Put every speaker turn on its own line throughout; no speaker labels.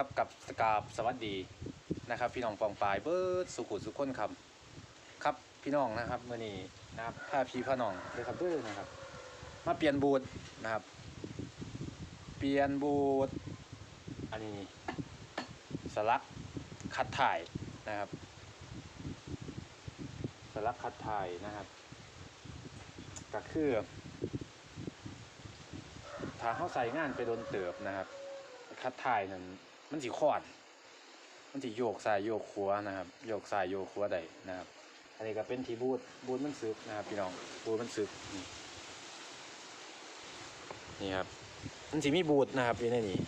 ครับกับสกาบสวัสดีนะครับ พี่น้องปองปายเบิร์ดสุขุสุขคนครับครับพี่น้องนะครับเมื่อนี้นะครับพาพี่พ่อน้องเลยครับเด้อนะครับ มาเปลี่ยนบูทนะครับ เปลี่ยนบูทอันนี้สลักคัดถ่ายนะครับ สลักคัดถ่ายนะครับก็คือถ้าเข้าใส่งานไปโดนเติบนะครับคัดถ่ายนั้น มันสิคอด มันสิโยกซ้ายโยกขัวนะครับ โยกซ้ายโยกขัวได้นะครับ อันนี้ก็เป็นที่บูทบูทมันซึกนะครับ พี่น้องบูทมันซึกนี่นี่ครับมันสิมีบูทนะครับอยู่ในนี้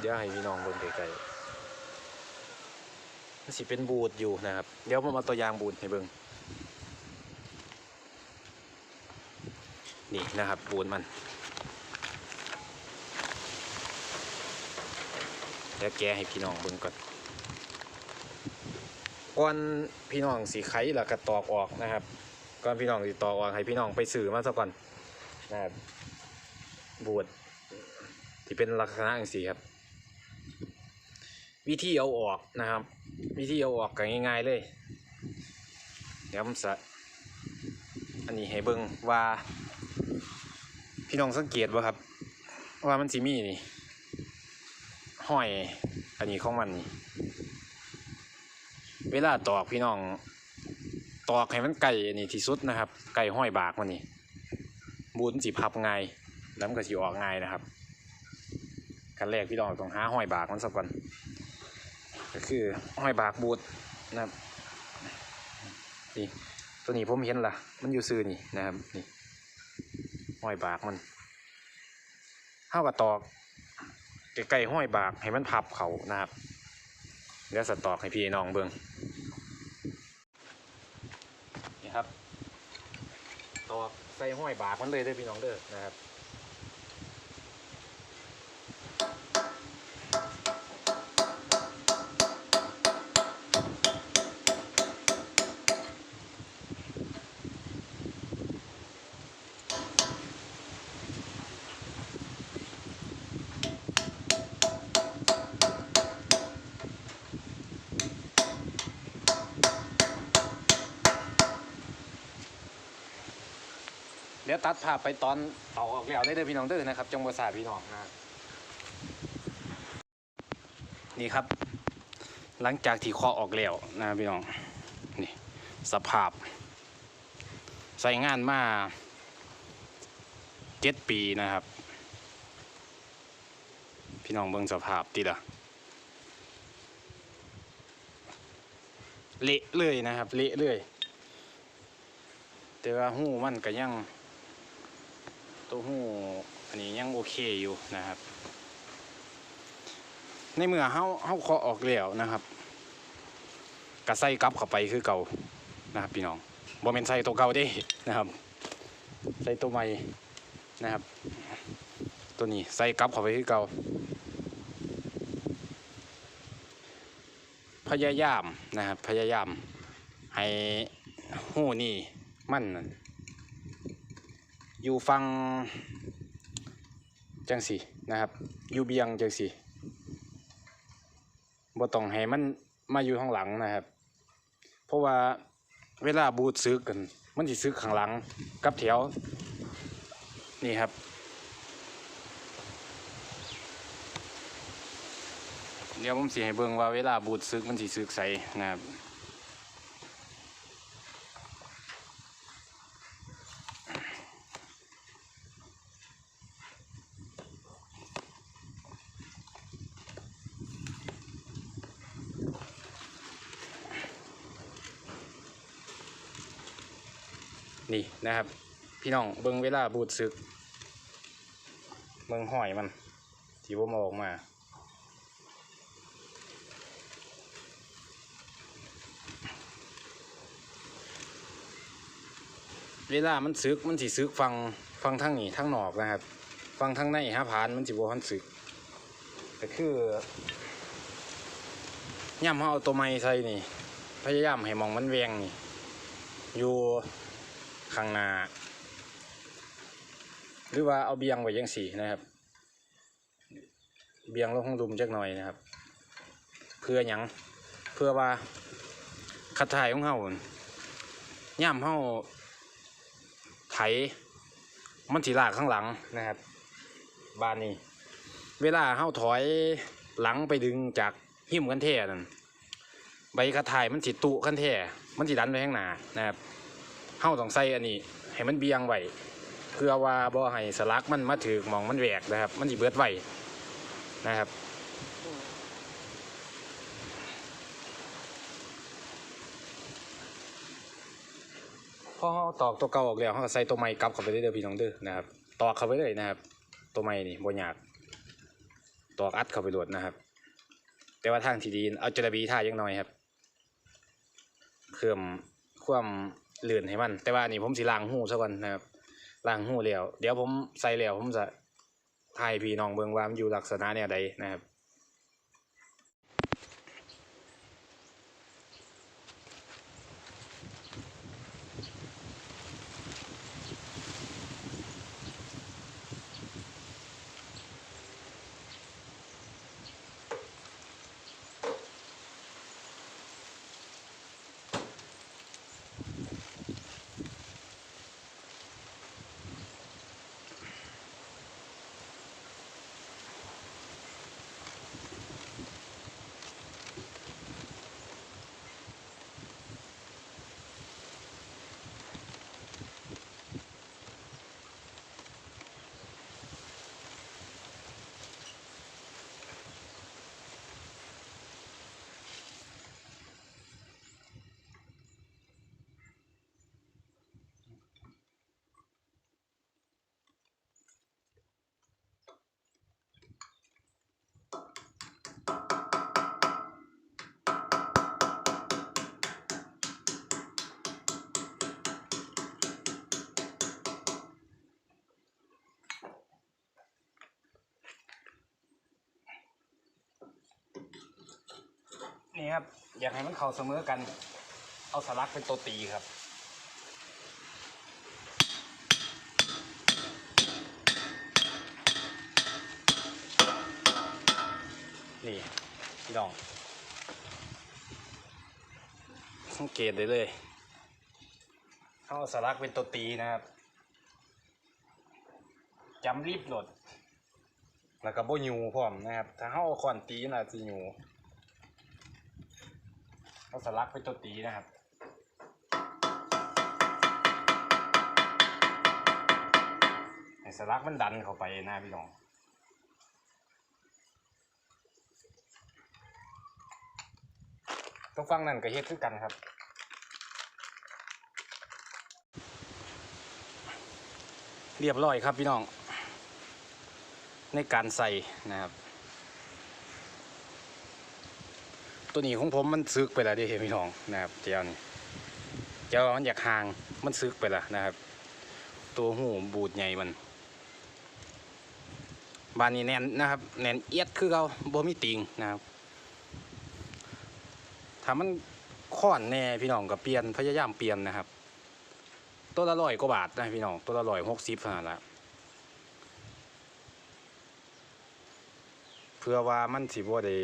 เดี๋ยวให้พี่น้องเบิ่งไกลๆมันสิเป็นบูทอยู่นะครับ เดี๋ยวผมเอาตัวอย่างบูทให้เบิ่งนี่นะครับ บูทมัน เดี๋ยวแกให้พี่น้องเบิ่งก่อนก่อนพี่น้องสีไข่แล้วก็ตอกออกนะครับก่อนพี่น้องสิตอกออกให้พี่น้องไปสื่อมาซะก่อนนะครับบูดที่เป็นลักษณะอย่างสีครับ วิธีเอาออกนะครับ วิธีเอาออกก็ง่าย ๆเลยเดี๋ยวผมจะอันนี้ให้เบิ่งว่า พี่น้องสังเกตว่ครับ ว่ามันสิมีนี่ ห้อย อันนี้ของมัน เวลาตอกพี่น้อง ตอกให้มันไก่อันนี้ที่สุดนะครับ ไก่ห้อยบากมันนี่บูนสิพับง่ายแล้วมันก็สิออกง่ายนะครับขั้นแรกพี่น้องต้องหาห้อยบากมันสักก่อนก็คือห้อยบากบูดนะครับนี่ตัวนี้ผมเห็นละมันอยู่ซื่อนี่นะครับนี่ห้อยบากมันเท่ากับตอก ใกล้ๆห้อยบากให้มันพับเขานะครับเดี๋ยวสตอกให้พี่น้องเบิ่งนี่ครับตอกใส่ห้อยบากมันเลยได้พี่น้องเด้อนะครับ ตัดภาพไปตอนตอกออกแล้วได้เด้อพี่น้องเด้อนะครับจังหวัดสาพี่น้องนะนี่ครับ หลังจากที่เคาะออกแล้วนะพี่น้องนี่สภาพ ใส่งานมาเจ็ดปีนะครับ พี่น้องเบิ่งสภาพติละเละเลยนะครับ เละเลยแต่ว่าหูมันก็ยัง ตัวหูอันนี้ยังโอเคอยู่นะครับ ในเมื่อเฮาเฮาเคาะออกแล้วนะครับกระใส่กลับเข้าไปคือเก่านะครับพี่น้องบ่แม่นใส่ตัวเก่าเด้นะครับ ใส่ตัวใหม่นะครับ ตัวนี้ใส่กลับเข้าไปคือเก่าพยายามนะครับพยายามให้หูนี่มันนั่น อยู่ฟังจังสีนะครับ อยู่เบียงจังสีบ่ต้องให้มันมาอยู่ข้างหลังนะครับ เพราะว่าเวลาบูดซึกกัน มันสิซึกข้างหลังกับแถวนี่ครับ เดี๋ยวผมสิให้เบิ่งว่าเวลาบูดซึกมันสิซึกใสนะครับ นี่นะครับ พี่น้องเบิ่งเวลาบูดซึกเบิ่งห้อยมัน ที่ผมออกมา เวลามันซึกมันสิซึกฟังฟังทั้งนี้ทั้งนอกนะครับ ฟังทั้งในฮะผานมันสิบ่ทันซึกก็คือย่ำเฮาเอาตัวไม้ใส่นี่ พยายามให้มองมันแวงนี่ อยู่ ข้างหน้า หรือว่าเอาเบียงไว้ยังสีนะครับ เบียงลงของดุมจักหน่อยนะครับ เพื่อหยังเพื่อว่าคัดถ่ายของเฮาน่ะย่ำเฮาไถมันสิลากข้างหลังนะครับ บานนี้ เวลาเฮาถอยหลังไปดึงจากหิ้มกันแท่นั่นใบกระถ่ายมันสิตุกันแท่มันสิดันไปข้างหน้านะครับาต้องใส่อันนี้ ให้มันเบี่ยงไว้เพื่อว่าบ่ให้สลักมันมาถือมองมันแหวกนะครับ มันสิเบิดไว้นะครับพอตอกตัวเก่าออกแล้วเราใส่ตัวใหม่กลับเข้าไปเรื่อยๆพี่น้องเด้อนะครับตอกเข้าไปเลยนะครับ ตัวใหม่นี่บ่ยากตอกอัดเข้าไปโหลดนะครับ แต่ว่าทางที่ดีเอาจระบีท่ายังน้อยครับเพิ่มความ เลื่อนให้มัน แต่ว่านี่ผมสิล้างหูซะก่อนนะครับล้างหูแล้ว เดี๋ยวผมใส่แล้วผมจะถ่ายพี่น้องเบิ่งว่ามันอยู่ลักษณะเนี่ยใดนะครับ นี่ครับ อยากให้มันเข้าเสมอกัน เอาสลักเป็นตัวตีครับ นี่พี่น้อง สังเกตได้เลยเขาเอาสลักเป็นตัวตีนะครับจำรีบโหลดแล้วก็โบยูพร้อมนะครับ ถ้าเขาเอาคอนตีน่ะจะยู เอาสลักเป็นตัวตีนะครับให้สลักมันดันเข้าไปนะพี่น้องต้องฟังนั่นก็เฮ็ดคือกันครับเรียบร้อยครับพี่น้อง ในการใส่นะครับ ตัวนี้ของผมมันซึกไปแล้วเดิพี่น้องนะครับเจ้านี่เจ้ามันอยากห่างมันซึกไปแล้วนะครับ ตัวหูบูดใหญ่มันบานนี้แน่นนะครับแน่นเอียดคือเขาบ่มีติงนะครับถ้ามันค้อนแน่พี่น้องก็เปลี่ยนพยายามเปลี่ยนนะครับ ตัวละร้อยกว่าบาทนะพี่น้องตัวละร้อยหกสิบเท่านั้นละเพื่อว่ามันสิบ่ได้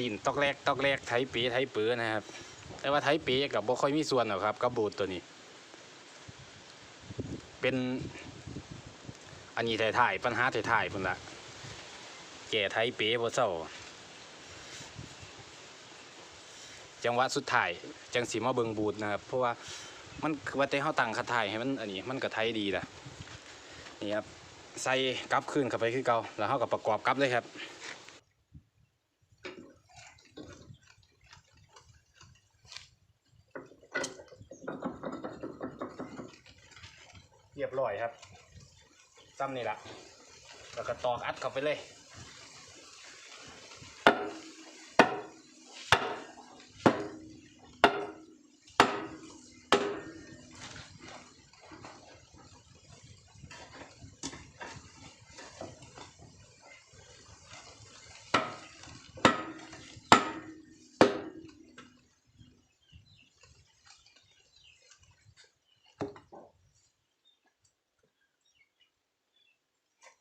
ดินตอกแรกตอกแรกไถปีไถเปือนะครับ แต่ว่าไถปีกับบ่ค่อยมีส่วนหรอกครับกับบูดตัวนี้ เป็นอันนี้ถ่ายๆปัญหาถ่ายๆพุ่นละแก่ไถปีบ่เศร้าจังหวะสุดท้ายจังสีมาเบิงบูดนะครับ เพราะว่ามันว่าแต่เฮาตั้งคัดถ่ายให้มันอันนี้มันก็ไทยดีล่ะนี่ครับใส่กลับคืนเข้าไปคือเก่าแล้วเฮาก็ประกอบกลับเลยครับร้อยครับ ซ้ำนี่ละแล้วก็ตอกอัดเข้าไปเลย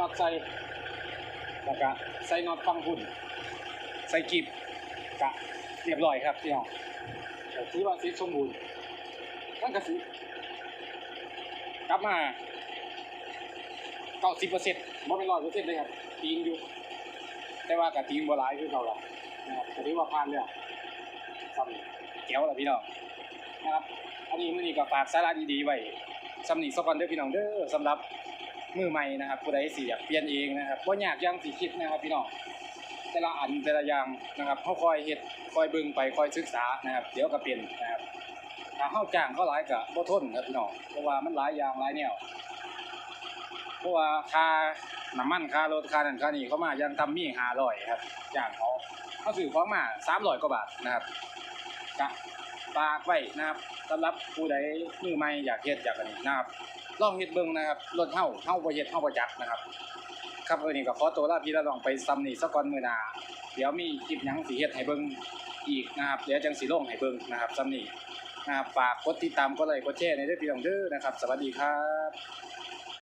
น็อตใส่แล้วก็ใส่น็อตฟังหุ่น ใส่กิบกะเรียบร้อยครับพี่น้องก็ถือว่าเสิสมบูรณ์นั่นก็สิกลับมาเก้าสิบเปอร์เซ็นต์บ่เป็นร้อยเปอร์เซ็นต์เลยครับตีนอยู่ แต่ว่ากะตีนบ่หลายคือเขาละนะครับก็ถือว่าผ่านแล้วซ้ำแก้วละพี่น้องนะครับ อันนี้มื้อนี้ก็ฝากสาระดีๆไว้สำนีสกอนเด้อพี่น้องเด้อสำหรับ มือใหม่นะครับผู้ใดสิอยากเปลี่ยนเองนะครับบ่ยากอย่างสิคิดนะครับพี่น้องแต่ละอันแต่ละอย่างนะครับเขาคอยเฮ็ดคอยบิ่งไปคอยศึกษานะครับ เดี๋ยวก็เปลี่ยนนะครับถ้าเฮาจ้างเขาหลายก็บ่ทนครับพี่น้องเพราะว่ามันหลายอย่างหลายแนวเพราะว่าค่าน้ำมันค่ารถค่านั่นค่านี่เขามายังทำมี500ครับจ้างเขาเขาซื้อของมา300กว่าบาทนะครับก็ฝากไว้นะครับสำหรับผู้ใดมือใหม่อยากเฮ็ดอยากอันนะครับ ลองเฮ็ดเบิ่งนะครับรถเฮาเฮาบ่เฮ็ดเฮาบ่จักนะครับ ครับวันนี้ก็ขอตัวลาพี่ละลองไปซ้ำนี่สักก่อนมื้อหน้าเดี๋ยวมีคลิปหยังสิเฮ็ดให้เบิ่งอีกนะครับเดี๋ยวจังสิลงให้เบิ่งนะครับซ้ำนี่นะครับฝากกดติดตามกดไลค์กดแชร์ในเด้อพี่น้องเด้อนะครับ สวัสดีครับ